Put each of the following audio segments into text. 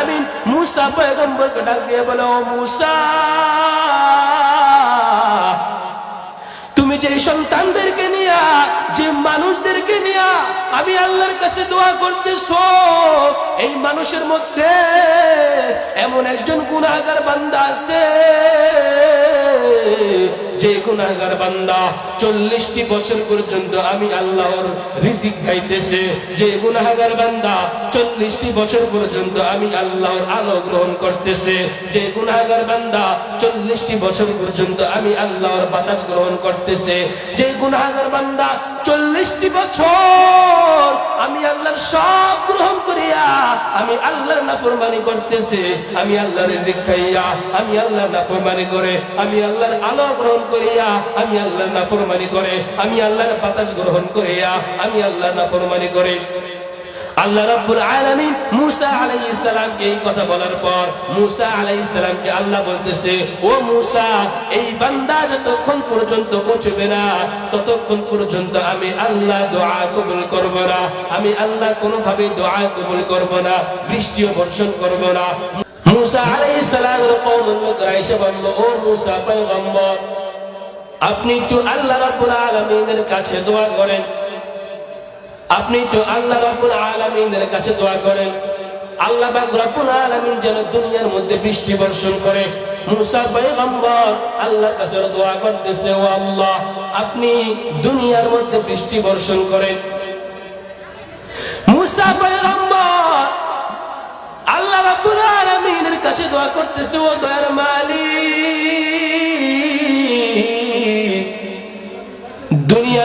আলামিন মুসা পয়গম্বরকে ডাক দিয়ে বলো মুসা তুমি যে সন্তানদেরকে নিয়া যে মানুষদেরকে নিয়া আমি আল্লাহর কাছে দোয়া করতেছো এই মানুষের মধ্যে এমন একজন গুণাগার বান্দা আছে, যে গুণাগার বান্দা চল্লিশটি বছর পর্যন্ত আমি আল্লাহর রিজিক খাইতেছে। যে গুণাগার বান্দা চল্লিশটি বছর পর্যন্ত আমি আল্লাহর আলো গ্রহণ করতেছে। যে গুণাগার বান্দা চল্লিশটি বছর পর্যন্ত আমি আল্লাহর বাতাস গ্রহণ করতেছে। যে গুণাগার বান্দা চল্লিশটি বছর আমি আল্লাহর সব গ্রহণ করিয়া, আমি আল্লাহর নাফরমানি করতেছে। আমি আল্লাহর রিজিক খাইয়া, আমি আল্লাহর নাফরমানি করে, আমি আল্লাহর আলো গ্রহণ করিয়া, আমি আল্লাহর নাফরমানি করে, আমি আল্লাহর বাতাস গ্রহণ করিয়া, আমি আল্লাহর নাফরমানি করে। আল্লাহ রাব্বুল আলামিন মুসা আলাইহিস সালামকে এই কথা বলার পর মুসা আলাইহিস সালামকে আল্লাহ বলতেছে, ও মুসা, এই বান্দা যতক্ষণ পর্যন্ত উঠবে না, ততক্ষণ পর্যন্ত আমি আল্লাহ দোয়া কবুল করব না। আমি আল্লাহ কোনোভাবে দোয়া কবুল করব না বৃষ্টিও বর্ষণ করব না। মুসা আলাইহিস সালামের কওমের লোকরা এসে বলল, ও মুসা, পয়গম্বর, আপনি একটু আল্লাহ রাব্বুল আলামিনের কাছে দোয়া করেন। আপনি তো আল্লাহ রাব্বুল আলামিনের কাছে দোয়া করেন। আল্লাহ পাক রব্বুল আলামিন যেন দুনিয়ার মধ্যে বৃষ্টি বর্ষণ করে। কাছে দোয়া করতেছে, ও আল্লাহ, আপনি দুনিয়ার মধ্যে বৃষ্টি বর্ষণ করেন। আল্লাহ কাছে দোয়া করতেছে, ও দয়ার মালিক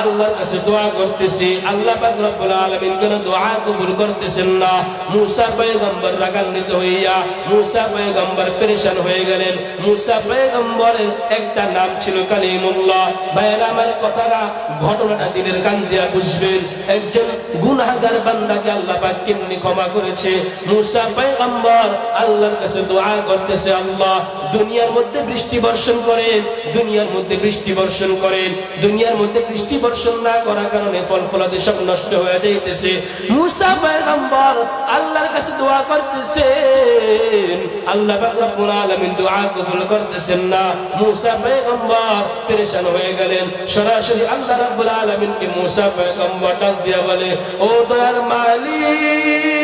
আল্লাহর কাছে দোয়া করতেছি। আল্লাহ পাক রব্বুল আলামিন কেন দোয়া কবুল করতেছেন না? মুসা পয়গম্বর রাগান্বিত হইয়া মুসা পয়গম্বর পেরেশান হয়ে গেলেন। মুসা পয়গম্বরের একটা নাম ছিল কালিমুল্লাহ। ভাইয়েরা, আমার কথাটা, ঘটনাটা দিনের কান দিয়া বুঝবেন। একজন গুনাহগার বান্দাকে আল্লাহ পাক কেমনি ক্ষমা করেছে? মুসা পয়গম্বর আল্লাহর কাছে দোয়া করতেছে, আল্লাহ, দুনিয়ার মধ্যে বৃষ্টি বর্ষণ করেন, দুনিয়ার মধ্যে বৃষ্টি বর্ষণ করেন, দুনিয়ার মধ্যে বৃষ্টি বর্ষণ না করার কারণে ফল ফলাদি সব নষ্ট হয়ে যাইতেছে। মুসা পয়গম্বর আল্লাহর কাছে দোয়া করতেছেন। আল্লাহ রব্বুল আলামিন দোয়া কবুল করতেছেন না। মুসা পয়গম্বর পেরেশান হয়ে গেলেন। সরাসরি আল্লাহ রাব্বুল আলামিনকে মুসা পয়গম্বর ডাক দিয়া বলে, ও দয়ার মালিক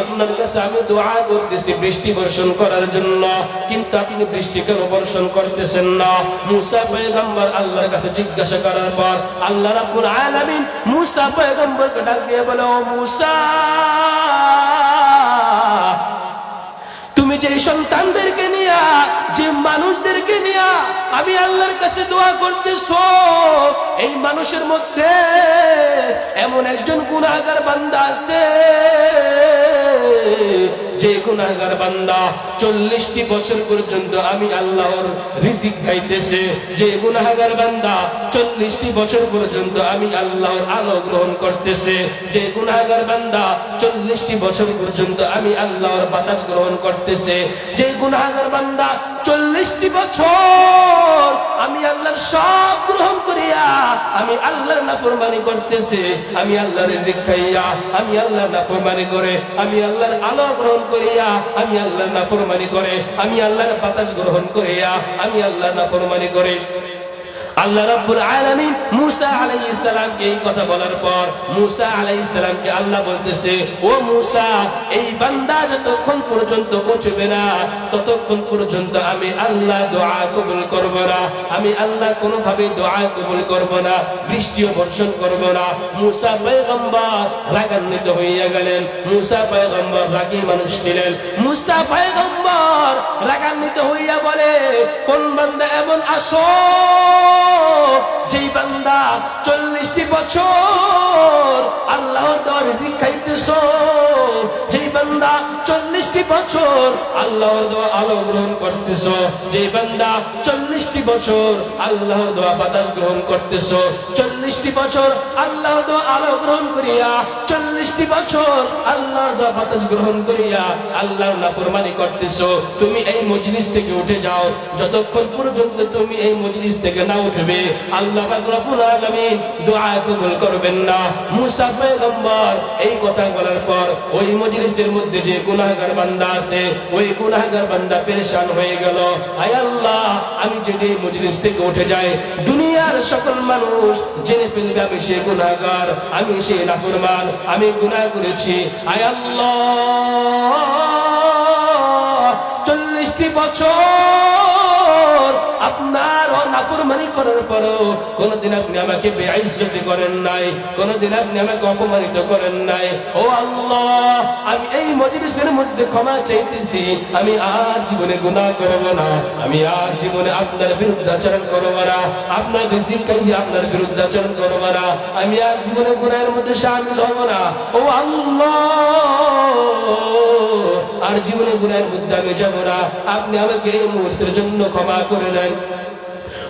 আপনার কাছে আমি দোয়া করতেছি, বৃষ্টি বর্ষণ করার জন্য। কিন্তু আপনি বৃষ্টি কেন বর্ষণ করতেছেন না? মুসা পয়গম্বর আল্লাহর কাছে জিজ্ঞাসা করার পর আল্লাহ রাব্বুল আলামিন মুসা পয়গম্বরকে ডাক দিয়ে বলে মুসা, তুমি যে সন্তানদেরকে নিয়া, যে মানুষদেরকে নিয়া আমি আল্লাহর কাছে দোয়া করতেছো, এই মানুষের মধ্যে এমন একজন গুণাগার বান্দা আছে। যে গুণাগার বান্দা চল্লিশটি বছর পর্যন্ত আমি আল্লাহর রিজিক খাইতেছে যে গুণাগার বান্দা চল্লিশটি বছর পর্যন্ত আমি আল্লাহর আলো গ্রহণ করতেছে। যে গুণাগার বান্দা চল্লিশটি বছর পর্যন্ত আমি আল্লাহর বাতাস গ্রহণ করতেছে। যে গুণাগার বান্দা চল্লিশটি বছর আমি আল্লাহর সব গ্রহণ করিয়া আমি আল্লাহর নাফরমানি করতেছে। আমি আল্লাহর রিজিক খাইয়া, আমি আল্লাহর নাফরমানি করে, আমি আল্লাহর আলো গ্রহণ করিয়া, আমি আল্লাহর নাফরমানি করে আমি আল্লাহর বাতাস গ্রহণ করিয়া আমি আল্লাহর নাফরমানি করে। আল্লাহ রাব্বুল আলামিন মুসা আলাইহিস সালামকে এই কথা বলার পর মুসা আলাইহিস সালামকে আল্লাহ বলতেছে, ও মুসা, এই বান্দা যতক্ষণ পর্যন্ত উঠবে না, ততক্ষণ পর্যন্ত আমি আল্লাহ দোয়া কবুল করব না, আমি আল্লাহ কোনো ভাবে দোয়া কবুল করব না বৃষ্টিও বর্ষণ করব না। মুসা পয়গম্বর রাগান্বিত হইয়া গেলেন। মুসা পয়গম্বর রাগী মানুষ ছিলেন। মুসা পয়গম্বর রাগান্বিত হইয়া বলে, কোন বান্দা এমন আসো, যেই বান্দা চল্লিশটি বছর আল্লাহর খাইতেছ? যেই বান্দা চল্লিশটি বছর আল্লাহর দেওয়া আলো গ্রহণ করতেছ? যেই বান্দা চল্লিশটি বছর আল্লাহর দেওয়া বাতাস গ্রহণ করতেছ? চল্লিশটি বছর আল্লাহর দেওয়া আলো গ্রহণ করিয়া, চল্লিশটি বছর আল্লাহর দেওয়া বাতাস গ্রহণ করিয়া আল্লাহর নাফরমানি করতেছ? তুমি এই মজলিস থেকে উঠে যাও। যতক্ষণ পর্যন্ত তুমি এই মজলিস থেকে না উঠবে, আল্লাহ রব্বুল আলামিন দোয়া কবুল করবেন না। মুসা পয়গম্বর এই কথা বলার পর ওই মজলিসের মধ্যে যে গুনাহগার বান্দা আছে, ওই গুনাহগার বান্দা পেরেশান হয়ে গেল। আয় আল্লাহ, আমি যদি এই মজলিস থেকে উঠে যাই, দুনিয়ার সকল মানুষ জেনে ফেলবে আমি সে গুনাহগার, আমি সে নাফরমান, আমি গুনাহ করেছি। আয় আল্লাহ! চল্লিশটি বছর আপনার নাফরমানি করার পরও কোনদিন আপনি আমাকে বেআইজ্জতি করেন নাই, কোনদিন আপনি আমাকে অপমানিত করেন নাই। ও আল্লাহ, আমি এই মজলিসের মধ্যে ক্ষমা চাইতেছি, আমি আর জীবনে গুনাহ করব না, আমি আর জীবনে আপনার বিরুদ্ধাচরণ করব না, আপনার রিজিক খাইয়ে আপনার বিরুদ্ধাচরণ করব না, আমি আর জীবনে গুনাহের মধ্যে শামিল হব না। ও আল্লাহ আর জীবনে মধ্যে যাব যাব না। আপনি আমাকে এই মুহূর্তের জন্য ক্ষমা করে দেন।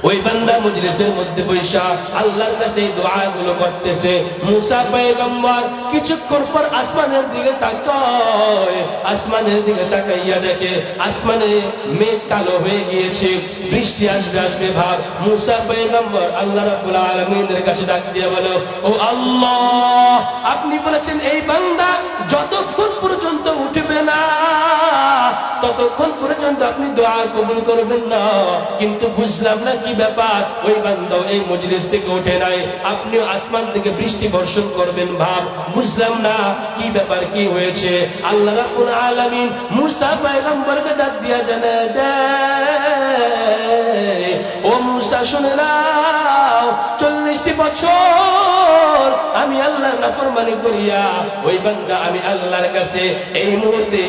ওই বান্দা মজলিসের মধ্যে বৈশা আল্লাহর কাছে এই দোয়াগুলো করতেছে। মুসা পয়গম্বর কিছুক্ষণ পর আসমানের দিকে তাকায়। আসমানের দিকে তাকাইয়া দেখে আসমানে মেঘ কালো হয়ে গিয়েছে। বৃষ্টি আসবে আসবে ভাব। মুসা পয়গম্বর আল্লাহ রাব্বুল আলামিনের কাছে ডাক দিয়ে বলো, ও আল্লাহ, আপনি বলেছেন এই বান্দা যতক্ষণ পর্যন্ত উঠবে না, ততক্ষণ পর্যন্ত আপনি দোয়া কবুল করবেন না। কিন্তু বুঝলাম না কি ব্যাপার, ওই বান্দা এই মজলিস থেকে ওঠে নাই। আপনি আসমান থেকে বৃষ্টি বর্ষণ করবেন ভাব, বুঝলাম না কি ব্যাপার, কি হয়েছে। আল্লাহ রাব্বুল আলামিন মুসা পয়গম্বরকে ডাক দিয়া জানা ও মুসা, শুনে নাও, চল্লিশটি বছর আমি আল্লাহ নাফরমানি করিয়া, ওই বান্দা আমি আল্লাহর কাছে এই মুহূর্তে